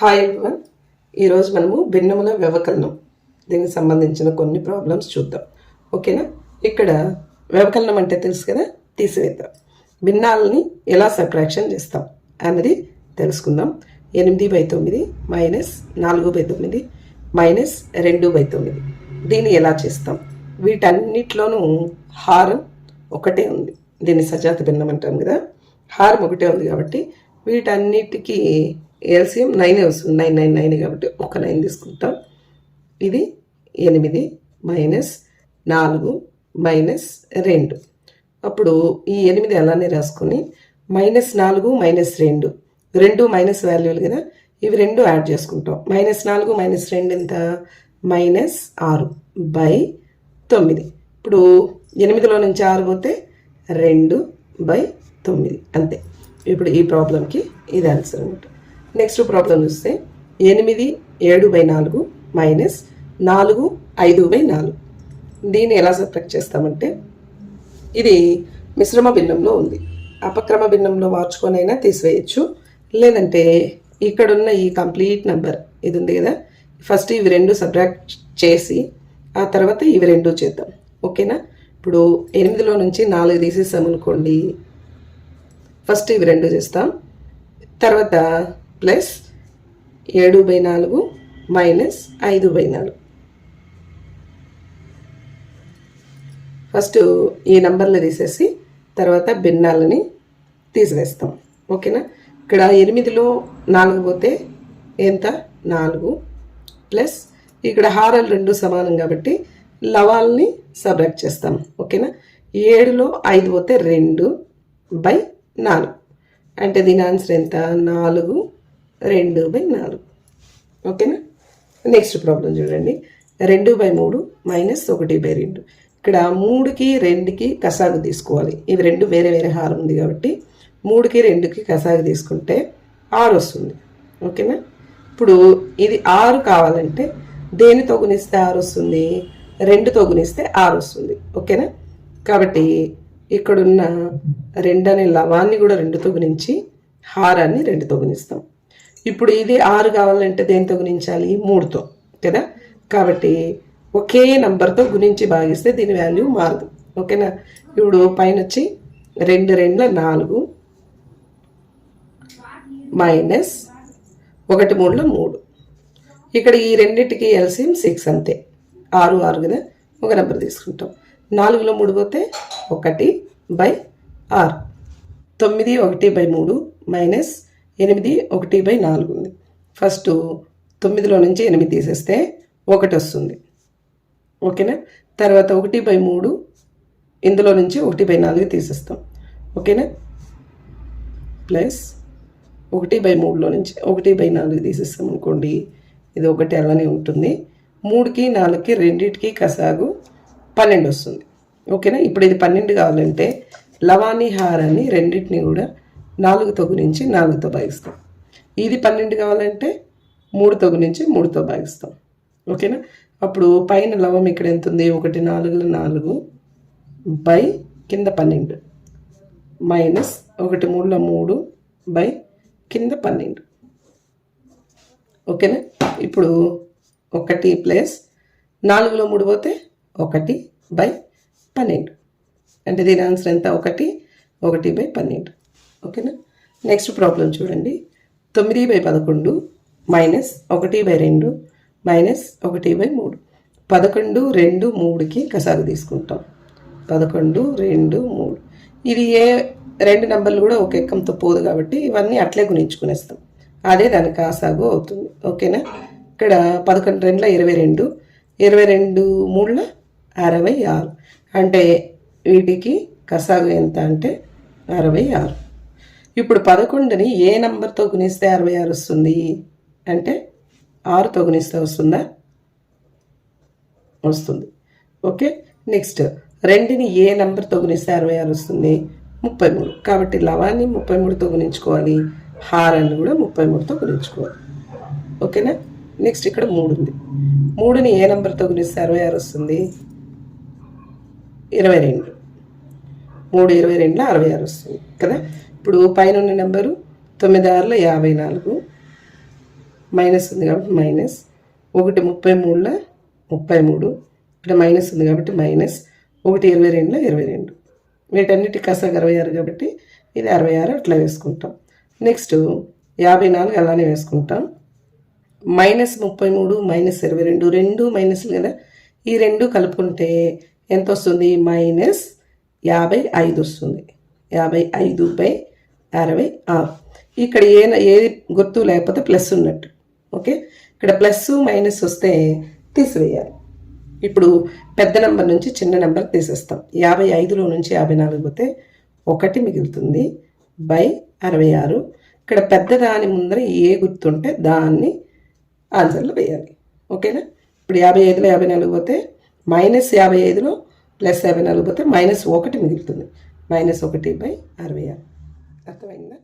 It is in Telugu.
హాయ్ ఎవ్రీవన్ ఈరోజు మనము భిన్నముల వ్యవకలనం. దీనికి సంబంధించిన కొన్ని ప్రాబ్లమ్స్ చూద్దాం. ఓకేనా ఇక్కడ వ్యవకలనం అంటే తెలుసు కదా? తీసివేద్దాం. భిన్నాలని ఎలా సబ్ట్రాక్షన్ చేస్తాం? అన్నది తెలుసుకుందాం. ఎనిమిది బై తొమ్మిది మైనస్ నాలుగు బై తొమ్మిది మైనస్ రెండు బై తొమ్మిది. దీన్ని ఎలా చేస్తాం? వీటన్నిటిలోనూ హారం ఒకటే ఉంది. దీన్ని సజాత భిన్నం అంటాం కదా? హారం ఒకటే ఉంది కాబట్టి వీటన్నిటికీ ఎల్సిఎం నైనే వస్తుంది. నైన్ నైన్ నైన్ కాబట్టి ఒక నైన్ తీసుకుంటాం. ఇది ఎనిమిది మైనస్ నాలుగు మైనస్ రెండు. అప్పుడు ఈ ఎనిమిది అలానే రాసుకొని మైనస్ నాలుగు మైనస్ రెండు. రెండు మైనస్ వాల్యూలు కదా? ఇవి రెండు యాడ్ చేసుకుంటాం. మైనస్ నాలుగు మైనస్ రెండు ఎంత? మైనస్ ఆరు బై తొమ్మిది. ఇప్పుడు ఎనిమిదిలో నుంచి ఆరు పోతే రెండు బై తొమ్మిది. అంతే. ఇప్పుడు ఈ ప్రాబ్లంకి ఇది ఆన్సర్ అనమాట నెక్స్ట్ ప్రాబ్లం చూస్తే ఎనిమిది ఏడు బై నాలుగు మైనస్ నాలుగు ఐదు బై నాలుగు. దీన్ని ఎలా సబ్ట్రాక్ట్ చేస్తామంటే ఇది మిశ్రమ భిన్నంలో ఉంది. అపక్రమ భిన్నంలో మార్చుకొనైనా తీసివేయచ్చు. లేదంటే ఇక్కడున్న ఈ కంప్లీట్ నెంబర్ ఇది ఉంది కదా ఫస్ట్ ఇవి రెండు సబ్ట్రాక్ట్ చేసి ఆ తర్వాత ఇవి రెండు చేద్దాం. ఓకేనా? ఇప్పుడు ఎనిమిదిలో నుంచి నాలుగు తీసేసాం అనుకోండి ఫస్ట్ ఇవి రెండు చేస్తాం. తర్వాత ప్లస్ ఏడు బై నాలుగు మైనస్ ఐదు బై నాలుగు. ఫస్ట్ ఈ నంబర్లు తీసేసి తర్వాత భిన్నాలని తీసివేస్తాం. ఓకేనా? ఇక్కడ ఎనిమిదిలో నాలుగు పోతే ఎంత? నాలుగు ప్లస్ ఇక్కడ హారాలు రెండు సమానం కాబట్టి లవాల్ని సబ్రాక్ట్ చేస్తాం. ఓకేనా? ఏడులో ఐదు పోతే రెండు బై నాలుగు. అంటే దీని ఆన్సర్ ఎంత? నాలుగు రెండు బై నాలుగు. ఓకేనా? నెక్స్ట్ ప్రాబ్లం చూడండి. రెండు బై మూడు మైనస్ ఒకటి బై రెండు. ఇక్కడ మూడుకి రెండుకి కసాగు తీసుకోవాలి. ఇవి రెండు వేరే వేరే హారం ఉంది కాబట్టి మూడుకి రెండుకి కసాగు తీసుకుంటే ఆరు వస్తుంది. ఓకేనా? ఇప్పుడు ఇది ఆరు కావాలంటే దేనితో గుణిస్తే ఆరు వస్తుంది? రెండుతో గుణిస్తే ఆరు వస్తుంది. ఓకేనా? కాబట్టి ఇక్కడున్న రెండు అనే లవాన్ని కూడా రెండుతో గుణించి హారాన్ని రెండుతో గుణిస్తాం. ఇప్పుడు ఇది ఆరు కావాలంటే దేనితో గుణించాలి? మూడుతో కదా? కాబట్టి ఒకే నంబర్తో గుణించి భాగిస్తే దీని వాల్యూ మారదు. ఓకేనా? ఇప్పుడు పైన వచ్చి రెండు రెండుల నాలుగు మైనస్ ఒకటి మూడులో మూడు. ఇక్కడ ఈ రెండింటికి ఎల్సిఎం సిక్స్ అంతే. ఆరు ఆరు కదా? ఒక నెంబర్ తీసుకుంటాం. నాలుగులో మూడు పోతే ఒకటి బై ఆరు. తొమ్మిది ఒకటి బై మూడు మైనస్ ఎనిమిది ఒకటి బై నాలుగు ఉంది. ఫస్ట్ తొమ్మిదిలో నుంచి ఎనిమిది తీసేస్తే ఒకటి వస్తుంది. ఓకేనా? తర్వాత ఒకటి బై మూడు ఇందులో నుంచి ఒకటి బై నాలుగు తీసేస్తాం. ఓకేనా? ప్లస్ ఒకటి బై మూడులో నుంచి ఒకటి బై నాలుగు తీసేస్తాం అనుకోండి. ఇది ఒకటి అలానే ఉంటుంది. మూడుకి నాలుగుకి రెండింటికి కసాగు పన్నెండు వస్తుంది. ఓకేనా? ఇప్పుడు ఇది పన్నెండు కావాలంటే లవాని హారాన్ని రెండింటిని కూడా నాలుగుతో గురించి నాలుగుతో భాగిస్తాం. ఇది పన్నెండు కావాలంటే మూడుతో గురించి మూడుతో భాగిస్తాం. ఓకేనా? అప్పుడు పైన లవం ఇక్కడ ఎంత ఉంది? ఒకటి నాలుగులో నాలుగు బై కింద పన్నెండు. మైనస్ ఒకటి మూడులో మూడు బై కింద పన్నెండు. ఓకేనా? ఇప్పుడు ఒకటి ప్లస్ నాలుగులో మూడు పోతే ఒకటి బై పన్నెండు. అంటే దీని ఆన్సర్ ఎంత? ఒకటి ఒకటి బై పన్నెండు. ఓకేనా? నెక్స్ట్ ప్రాబ్లం చూడండి. తొమ్మిది బై పదకొండు మైనస్ ఒకటి బై రెండు మైనస్ ఒకటి బై మూడు. పదకొండు రెండు మూడుకి కసాగు తీసుకుంటాం. పదకొండు రెండు మూడు. ఇది ఏ రెండు నెంబర్లు కూడా ఒక ఎక్కంతో పోదు కాబట్టి ఇవన్నీ అట్లే గుణించుకునేస్తాం. అదే దాని కాసాగు అవుతుంది. ఓకేనా? ఇక్కడ పదకొండు రెండుల ఇరవై రెండు. ఇరవై రెండు మూడుల అరవై ఆరు. అంటే వీటికి కసాగు ఎంత అంటే అరవై ఆరు. ఇప్పుడు పదకొండుని ఏ నంబర్తో గుణిస్తే అరవై ఆరు వస్తుంది? అంటే ఆరుతో గుణిస్తే వస్తుందా? వస్తుంది. ఓకే? నెక్స్ట్ రెండుని ఏ నెంబర్తో గుణిస్తే అరవై ఆరు వస్తుంది? ముప్పై మూడు కాబట్టి లవాన్ని ముప్పై మూడుతో గుణించుకోవాలి. హారాన్ని కూడా ముప్పై మూడుతో గుణించుకోవాలి. ఓకేనా? నెక్స్ట్ ఇక్కడ మూడు ఉంది. మూడుని ఏ నెంబర్తో గుణిస్తే అరవై ఆరు వస్తుంది? ఇరవై రెండు. మూడు ఇరవై రెండులో అరవై ఆరు వస్తుంది. కదా? ఇప్పుడు పైన ఉన్న నెంబరు తొమ్మిది ఆరులో యాభై నాలుగు. మైనస్ ఉంది కాబట్టి మైనస్. ఒకటి ముప్పై మూడులో ముప్పై మూడు. ఇక్కడ మైనస్ ఉంది కాబట్టి మైనస్. ఒకటి ఇరవై రెండులో ఇరవై రెండు. వీటన్నిటి కసగ అరవై ఆరు కాబట్టి ఇది అరవై ఆరు అట్లా వేసుకుంటాం. నెక్స్ట్ యాభై నాలుగు అలానే వేసుకుంటాం. మైనస్ ముప్పై మూడు మైనస్ ఇరవై రెండు. రెండు మైనస్లు కదా. ఈ రెండు కలుపుకుంటే ఎంత వస్తుంది? మైనస్ యాభై ఐదు వస్తుంది. యాభై ఐదు బై అరవై ఆరు ఇక్కడ ఏ ఏది గుర్తు లేకపోతే ప్లస్ ఉన్నట్టు. ఓకే? ఇక్కడ ప్లస్ మైనస్ వస్తే తీసివేయాలి. ఇప్పుడు పెద్ద నెంబర్ నుంచి చిన్న నెంబర్ తీసేస్తాం. యాభై ఐదులో నుంచి యాభై నాలుగు పోతే ఒకటి మిగులుతుంది. బై అరవై ఆరు. ఇక్కడ పెద్ద దాని ముందర ఏ గుర్తుంటే దాన్ని ఆన్సర్లో వేయాలి. ఓకేనా? ఇప్పుడు యాభై ఐదులో యాభై నాలుగు పోతే మైనస్ యాభై ఐదులో ప్లస్ యాభై నాలుగు పోతే మైనస్ ఒకటి మిగులుతుంది. మైనస్ ఒకటి బై అరవై ఆరు. hasta mañana.